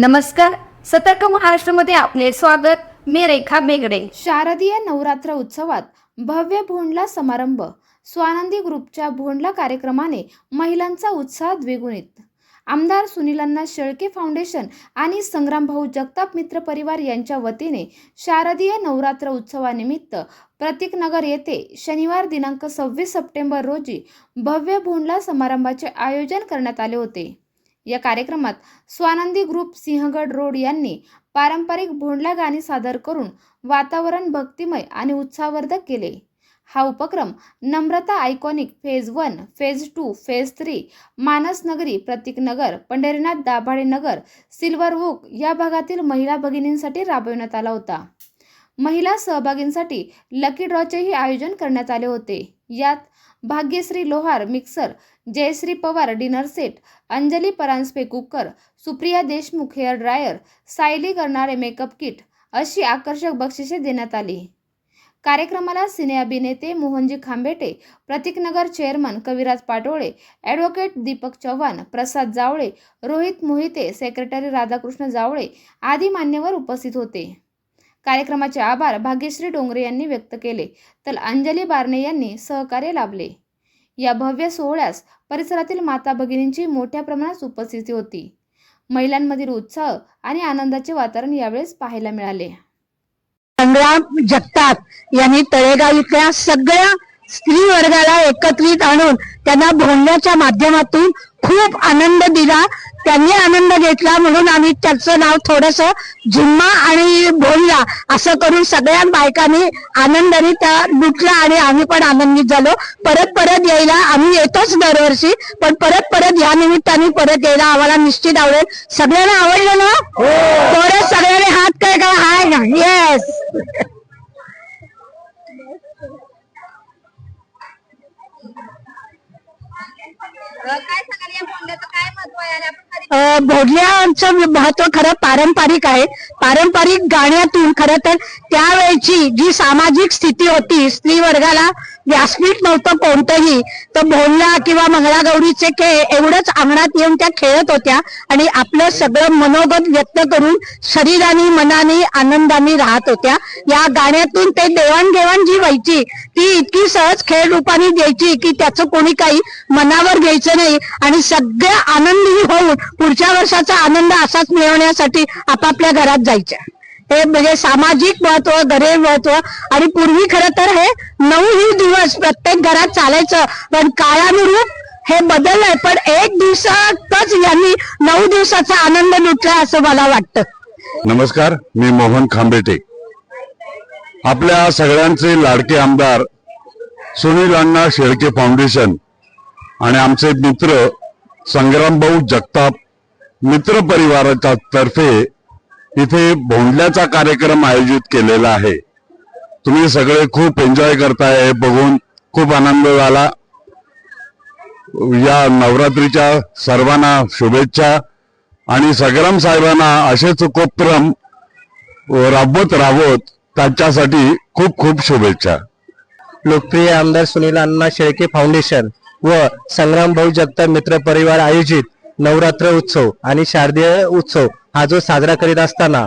नमस्कार. सतर्क महाराष्ट्रामध्ये आपले स्वागत. मी रेखा बेगडे. शारदीय नवरात्र उत्सवात भव्य भोंडला समारंभ. स्वानंदी ग्रुपच्या भोंडला कार्यक्रमाने महिलांचा उत्साह द्विगुणित. आमदार सुनीलांना शेळके फाउंडेशन आणि संग्रामभाऊ जगताप मित्र परिवार यांच्या वतीने शारदीय नवरात्र उत्सवानिमित्त प्रतीकनगर येथे शनिवार दिनांक सव्वीस सप्टेंबर रोजी भव्य भोंडला समारंभाचे आयोजन करण्यात आले होते. या कार्यक्रमात स्वानंदी ग्रुप सिंहगड रोड यांनी पारंपरिक भोंडला गाणी सादर करून वातावरण भक्तिमय आणि उत्साहवर्धक केले. हा उपक्रम Namrata iconic phase one phase two phase three Manas Nagari Pratik Nagar Pandharinath Dabhade Nagar silver oak या भागातील महिला भगिनींसाठी राबविण्यात आला होता. महिला सहभागींसाठी लकी ड्रॉचेही आयोजन करण्यात आले होते. यात Bhagyashree Lohar mixer Jayashree Pawar dinner set Anjali Paranjape cooker Supriya Deshmukh hair dryer Sayali करणारे मेकअप किट अशी आकर्षक बक्षिसे देण्यात आली. कार्यक्रमाला सिने अभिनेते Mohanji Khambete Pratiknagar chairman Kaviraj Patole advocate Deepak Chavan Prasad Javale Rohit Mohite secretary Radhakrishna Javale आदी मान्यवर उपस्थित होते. कार्यक्रमाचे आभार भाग्यश्री डोंगरे यांनी व्यक्त केले. तर अंजली बारणे यांनी सहकार्य लाभले. या भव्य सोहळ्यास परिसरातील माता भगिनींची मोठ्या प्रमाणात उपस्थिती होती. महिलांमधील उत्साह आणि आनंदाचे वातावरण यावेळेस पाहायला मिळाले. संग्राम जगताप यांनी तळेगाव इथल्या सगळ्या स्त्री वर्गाला एकत्रित आणून त्यांना बोलण्याच्या माध्यमातून खूप आनंद दिला. त्यांनी आनंद घेतला म्हणून आम्ही त्याचं नाव थोडस झिम्मा आणि भोंडला असं करून सगळ्या बायकांनी आनंदाने त्या लुटल्या आणि आम्ही पण आनंदित झालो. परत परत यायला आम्ही येतोच दरवर्षी पण परत परत या निमित्ताने परत यायला आम्हाला निश्चित आवडेल. सगळ्यांना आवडलं ना? परत सगळ्यांनी हात काय काय हाय ना? येस काय सांगाल या काय महत्त्व आहे भोडल्यांचं महत्त्व खरं पारंपरिक आहे. पारंपरिक गाण्यातून खरं तर त्यावेळची जी सामाजिक स्थिती होती स्त्री वर्गाला व्यासपीठ नव्हतं कोणतंही तर भोंडला किंवा मंगळागौरीचे खेळ एवढंच अंगणात येऊन त्या खेळत होत्या आणि आपलं सगळं मनोगत व्यक्त करून शरीराने मनाने आनंदाने राहत होत्या. या गाण्यातून ते देवाणघेवाण जी व्हायची ती इतकी सहज खेळ रूपाने द्यायची की त्याचं कोणी काही मनावर घ्यायचं नाही आणि सगळं आनंदी होऊन पुढच्या वर्षाचा आनंद असाच मिळवण्यासाठी आपापल्या घरात जायच्या. हे म्हणजे सामाजिक महत्त्व गरीब महत्त्व आणि पूर्वी खरं तर हे नऊही दिवस प्रत्येक घरात चालायचं पण काळानुरूप हे बदललंय. पण एक दिवसातच यांनी नऊ दिवसाचा आनंद लुटला असं मला वाटतं. नमस्कार मी मोहन खांबेटे. आपल्या सगळ्यांचे लाडके आमदार सुनील अण्णा शेळके फाउंडेशन आणि आमचे मित्र संग्रामभाऊ जगताप मित्र परिवाराच्या तर्फे इथे भोंडल्याचा कार्यक्रम आयोजित केलेला आहे. तुम्ही सगळे खूप एन्जॉय करताय हे बघून खूप आनंद झाला. या नवरात्रीच्या सर्वांना शुभेच्छा आणि संग्राम साहेबांना असेच उपक्रम राबवत राबवत त्यांच्यासाठी खूप खूप शुभेच्छा. लोकप्रिय आमदार सुनील अण्णा शेळके फाउंडेशन. व संग्राम भाऊ जगताप मित्र परिवार आयोजित नवरात्र उत्सव आणि शारदीय उत्सव हा जो साजरा करीत असताना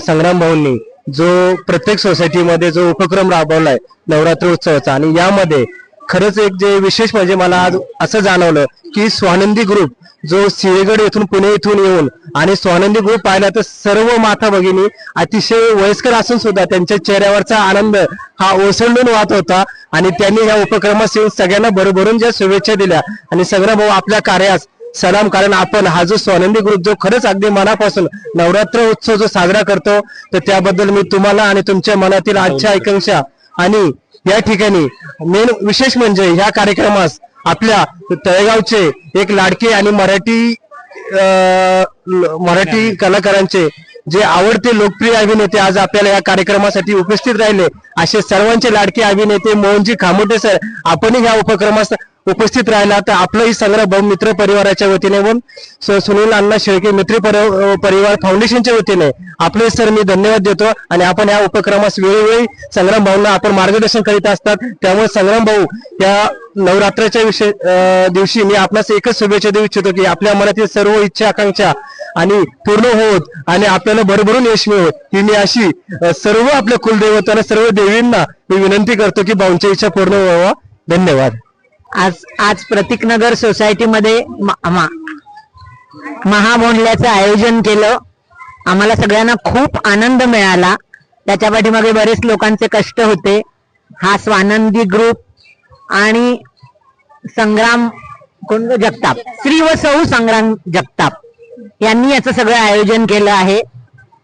संग्राम भाऊंनी जो प्रत्येक सोसायटीमध्ये जो उपक्रम राबवलाय नवरात्र उत्सवाचा आणि यामध्ये खरंच एक जे विशेष म्हणजे मला आज असं जाणवलं की स्वानंदी ग्रुप जो सिंहगड येथून पुणे येथून येऊन आणि स्वानंदी ग्रुप पाहिला तर सर्व माता भगिनी अतिशय वयस्कर असून सुद्धा त्यांच्या चेहऱ्यावरचा आनंद हा ओसंडून वाहत होता. आणि त्यांनी या उपक्रमास येऊन सगळ्यांना भरभरून ज्या शुभेच्छा दिल्या. आणि सगळं भाऊ आपल्या कार्यास सलाम. कारण आपण हा जो स्वानंदी ग्रुप जो खरंच अगदी मनापासून नवरात्र उत्सव जो साजरा करतो तर त्याबद्दल मी तुम्हाला आणि तुमच्या मनातील आजच्या आकांक्षा आणि या ठिकाणी मेन विशेष म्हणजे ह्या कार्यक्रमास आपल्या तळेगावचे एक लाडके आणि मराठी मराठी कलाकारांचे जे आवडते लोकप्रिय अभिनेते आज आपल्याला या कार्यक्रमासाठी उपस्थित राहिले. असे सर्वांचे लाडके अभिनेते मोहनजी खामोटे सर आपणही या उपक्रमास उपस्थित राहिला तर आपलंही संग्रह भाऊ मित्र परिवाराच्या वतीने व सुनील अण्णा शेळके मित्र परिवार फाउंडेशनच्या वतीने आपले सर मी धन्यवाद देतो आणि आपण या उपक्रमास वेळोवेळी संग्राम भाऊंना आपण मार्गदर्शन करीत असतात. त्यामुळे संग्राम भाऊ या नवरात्राच्या विषय दिवशी मी आपणास एकच शुभेच्छा देऊ इच्छितो की आपल्या मनातील सर्व इच्छा आकांक्षा आणि पूर्ण होत आणि आपल्याला भरभरून यश मिळवत ही मी अशी सर्व आपल्या कुलदेवतांना सर्व देवींना मी विनंती करतो की भाऊंच्या इच्छा पूर्ण व्हावा. धन्यवाद. आज आज प्रतीकनगर सोसायटीमध्ये महामोंडल्याचं महाभोंडल्याचं आयोजन केलं. आम्हाला सगळ्यांना खूप आनंद मिळाला. त्याच्या पाठीमागे बरेच लोकांचे कष्ट होते. हा स्वानंदी ग्रुप आणि संग्राम कोण जगताप. श्री व सौ संग्राम जगताप यांनी याचं सगळं आयोजन केलं आहे.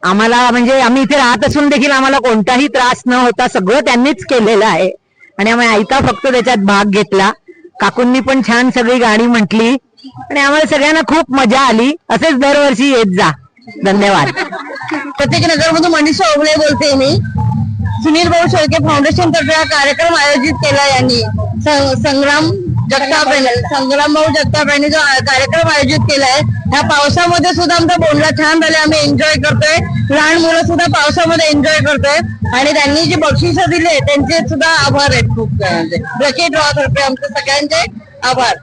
आम्हाला म्हणजे आम्ही इथे राहत असून देखील आम्हाला कोणताही त्रास न होता सगळं त्यांनीच केलेलं आहे. आणि आम्ही ऐका फक्त त्याच्यात भाग घेतला. काकूंनी पण छान सगळी गाणी म्हटली. आणि आम्हाला सगळ्यांना खूप मजा आली. असेच दरवर्षी येत जा. धन्यवाद. प्रत्येक नगरमधून मनीषा ओबळे बोलते मी. सुनील भाऊ शेळके फाउंडेशन तर्फे हा कार्यक्रम आयोजित केला यांनी. संग्राम जगताप यांनी संग्राम भाऊ जगताप यांनी जो कार्यक्रम आयोजित केला आहे ह्या पावसामध्ये सुद्धा आमचा बोलणं छान झाले आम्ही एन्जॉय करतोय. लहान मुलं सुद्धा पावसामध्ये एन्जॉय करतोय. आणि त्यांनी जी बक्षिस दिले त्यांचे सुद्धा आभार आहेत खूप म्हणजे ब्रकेट ड्रॉ आमचे सगळ्यांचे आभार.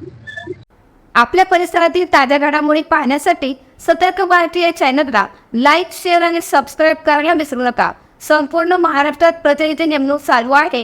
आपल्या परिसरातील ताज्या घडामोडी पाहण्यासाठी सतर्क भारती या चॅनलला लाईक शेअर आणि सबस्क्राईब करायला विसरू नका. संपूर्ण महाराष्ट्रात प्रतिनिधी नेमणूक चालू आहे.